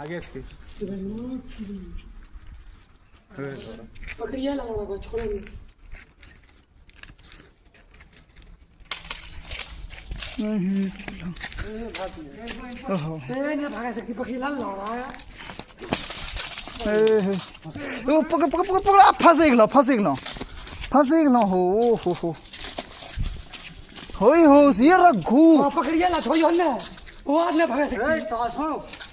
आगे इसके। पकड़िया लगा लगा छोड़ो नहीं। ओहो ए ना भागा सकती पकड़िया लगा हे। ओ पकड़ पकड़ पकड़ पकड़ फंसे गेलो फंसे गेलो फंसे गेलो हो हो हो। होई हो ये रघु हाँ पकड़िया ला छोड़ियो ना। वो आज ना भागा सकती।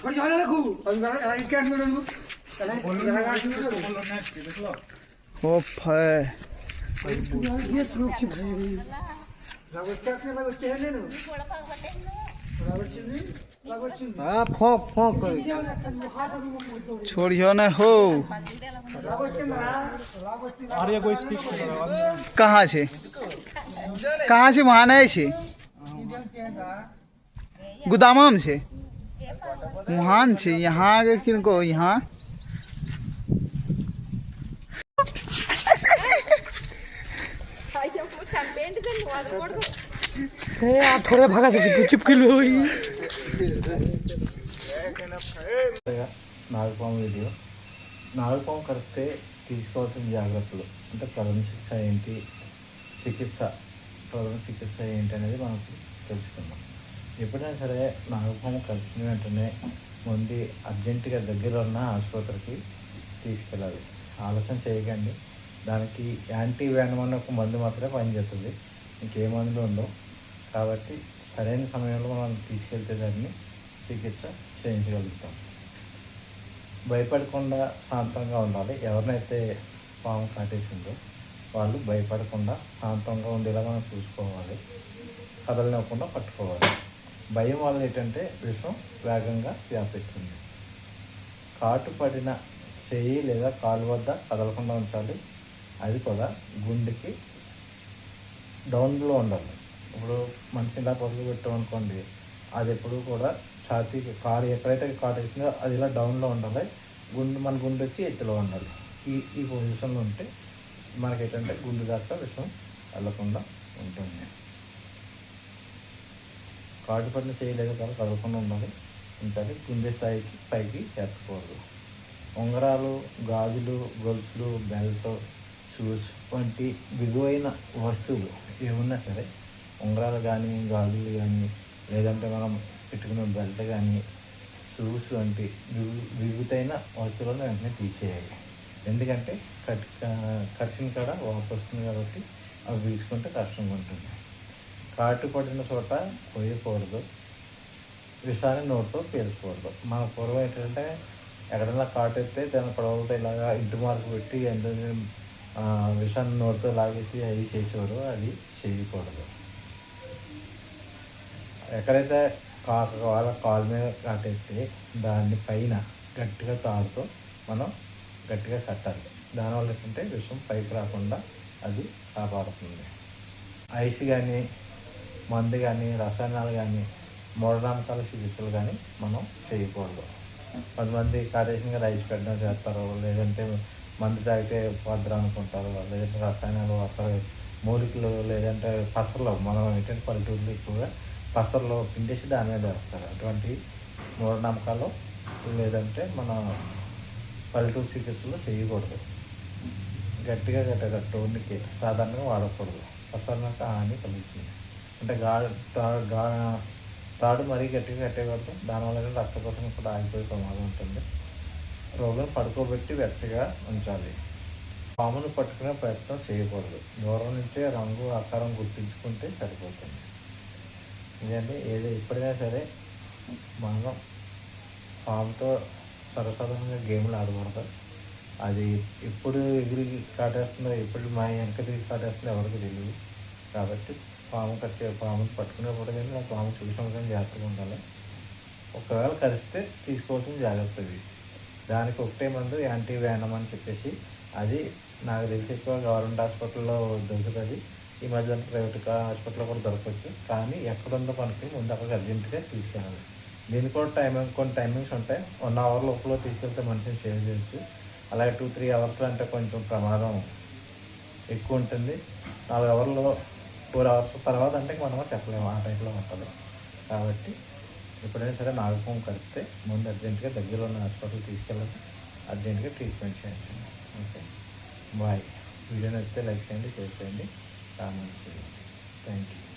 छोड़ दो बिल्कुल खराब कोई ओ भैया छोड़ेगा तोड़ेगा ये छोड़ियो ना रघु ओ फै ये सुरक्षित है हाँ फोक फोक छोड़ियो ना हो अरे कोई स्पीक कहाँ छे कहाँ छे वहाँ नहीं छे गुदामा में छे वहाँ न छे यहाँ आगे किनको यहाँ అయ్యో చంపేంటి నువ్వు అది కూడా ए आप थोड़े भागा सकते चिपकी लो నాగపాము వీడియో నాగపాము కరిస్తే తీసుకోవాల్సిన జాగ్రత్తలు అంటే ప్రథమ శిక్ష ఏంటి చికిత్స ప్రథమ చికిత్స ఏంటి అనేది మనకు తెలుసుకుందాం ఎప్పుడైనా సరే నాగపాము కలిసిన వెంటనే ముందు అర్జెంటుగా దగ్గర ఉన్న ఆసుపత్రికి తీసుకెళ్ళాలి. ఆలస్యం చేయకండి. దానికి యాంటీ వ్యానం ఒక మందు మాత్రమే పనిచేస్తుంది. ఇంకే మందులు ఉండవు. కాబట్టి సరైన సమయంలో మనం తీసుకెళ్తే దాన్ని చికిత్స చేయించగలుగుతాం. భయపడకుండా శాంతంగా ఉండాలి. ఎవరినైతే పాము కాటేసిందో వాళ్ళు భయపడకుండా శాంతంగా ఉండేలా మనం చూసుకోవాలి. కదలనివ్వకుండా పట్టుకోవాలి. భయం వల్ల ఏంటంటే విషం వేగంగా వ్యాపిస్తుంది. కాటు పడిన చేయి లేదా కాలు వద్ద కదలకుండా ఉంచాలి. అది కూడా గుండెకి డౌన్లో ఉండాలి. ఇప్పుడు మనిషి ఇలా పొదులు పెట్టాం అనుకోండి అది ఎప్పుడు కూడా ఛాతీకి కాలు ఎక్కడైతే కాటు వేసిందో అది ఇలా డౌన్లో ఉండాలి. గుండె మన గుండె వచ్చి ఎత్తులో ఉండాలి. ఈ ఈ పొజిషన్లో ఉంటే మనకి ఏంటంటే గుండె దాకా విషం వెళ్ళకుండా ఉంటుంది. కాటు పడిన చేయలేక కదా కదలకుండా ఉండాలి. ఉంచాలి గుండె స్థాయికి పైకి ఎత్తకూడదు. ఉంగరాలు గాజులు గొలుసులు బెల్ట్ షూస్ వంటి బిగువైన వస్తువులు ఏమున్నా సరే ఉంగరాలు కానీ గాజులు కానీ లేదంటే మనం పెట్టుకున్న బెల్ట్ కానీ షూస్ వంటి విగు విగుతైన వస్తువులను వెంటనే తీసేయాలి. ఎందుకంటే కట్ కర్షన్ కాడ వాపు వస్తుంది కాబట్టి అవి తీసుకుంటే కష్టంగా ఉంటుంది. కాటు పడిన చోట పోయకూడదు. విషాన్ని నోటితో పీల్చకూడదు. మన పూర్వం ఏంటంటే ఎక్కడైనా కాటు ఎత్తే దాని పొడవులతో ఇలాగా ఇంటి మార్కు పెట్టి ఎంత విషాన్ని నోటితో లాగేసి అవి చేసేవారు అది చేయకూడదు. ఎక్కడైతే కాక వాళ్ళ కాలు మీద కాటెత్తే దాన్ని పైన గట్టిగా తాడుతో మనం గట్టిగా కట్టాలి. దానివల్ల ఏంటంటే విషం పైకి రాకుండా అది కాపాడుతుంది. ఐస్ కానీ మందు కానీ రసాయనాలు కానీ మూఢనమ్మకాల చికిత్సలు కానీ మనం చేయకూడదు. కొంతమంది కార్యక్రమంగా రైస్ పెట్టడం చేస్తారు. లేదంటే మందు తాగితే వద్దరు అనుకుంటారు. లేదంటే రసాయనాలు వాడతారు. మూలికలు లేదంటే పసర్లు మనం ఏంటంటే పల్లెటూరులో ఎక్కువగా పసర్లో పిండేసి దాని మీద వేస్తారు. అటువంటి మూఢనమ్మకాలు లేదంటే మన పల్లెటూరు చికిత్సలు చేయకూడదు. గట్టిగా గట్ట ఉండికి సాధారణంగా వాడకూడదు. పసరినాక హాని కలుగుతుంది అంటే గాడు తా- గా తాడు మరీ గట్టిగా కట్టేయకూడదు దానివల్ల రక్తపోసం కూడా ఆగిపోయే ప్రమాదం ఉంటుంది. రోగులను పడుకోబెట్టి వెచ్చగా ఉంచాలి. పామును పట్టుకునే ప్రయత్నం చేయకూడదు. దూరం నుంచే రంగు ఆకారం గుర్తించుకుంటే సరిపోతుంది. ఎందుకంటే ఏదో ఎప్పుడైనా సరే మనం పాముతో సర్వసాధారణంగా గేమ్లు ఆడకూడదు. అది ఎప్పుడు ఎగిరి కాటేస్తుందో ఎప్పుడు మా వెనక తిరిగి కాటేస్తుందో ఎవరికి తెలియదు కాబట్టి పాము కరిచే పాముని పట్టుకునేప్పుడు కానీ ఆ పాము చూసినప్పుడు కానీ జాగ్రత్తగా ఉండాలి. ఒకవేళ కరిస్తే తీసుకోవాల్సిన జాగ్రత్తది దానికి ఒకటే మందు యాంటీ వ్యానం అని చెప్పేసి. అది నాకు తెలిసి ఎక్కువ గవర్నమెంట్ హాస్పిటల్లో దొరుకుతుంది ఈ మధ్య ప్రైవేట్ హాస్పిటల్లో కూడా దొరకవచ్చు. కానీ ఎక్కడుందో మనకి ముందు అక్కడికి అర్జెంటుగా తీసుకెళ్ళాలి. దీనికి కూడా టైమింగ్ కొన్ని టైమింగ్స్ ఉంటాయి. వన్ అవర్ లోపల తీసుకెళ్తే మనిషిని సేవ్ చేయొచ్చు. అలాగే టూ త్రీ అవర్స్లో అంటే కొంచెం ప్రమాదం ఎక్కువ ఉంటుంది. నాలుగు అవర్లో ఫోర్ అవర్స్ తర్వాత అంటే మనం చెప్పలేము ఆ టైంలో ఉంటుంది. కాబట్టి ఎప్పుడైనా సరే నాగపం కడితే ముందు అర్జెంటుగా దగ్గరలో ఉన్న హాస్పిటల్ తీసుకెళ్ళాలి అర్జెంటుగా ట్రీట్మెంట్ చేయించండి. ఓకే. బాయ్. వీడియో నచ్చితే లైక్ చేయండి షేర్ చేయండి. కామెంట్స్ చేయండి థ్యాంక్ యూ.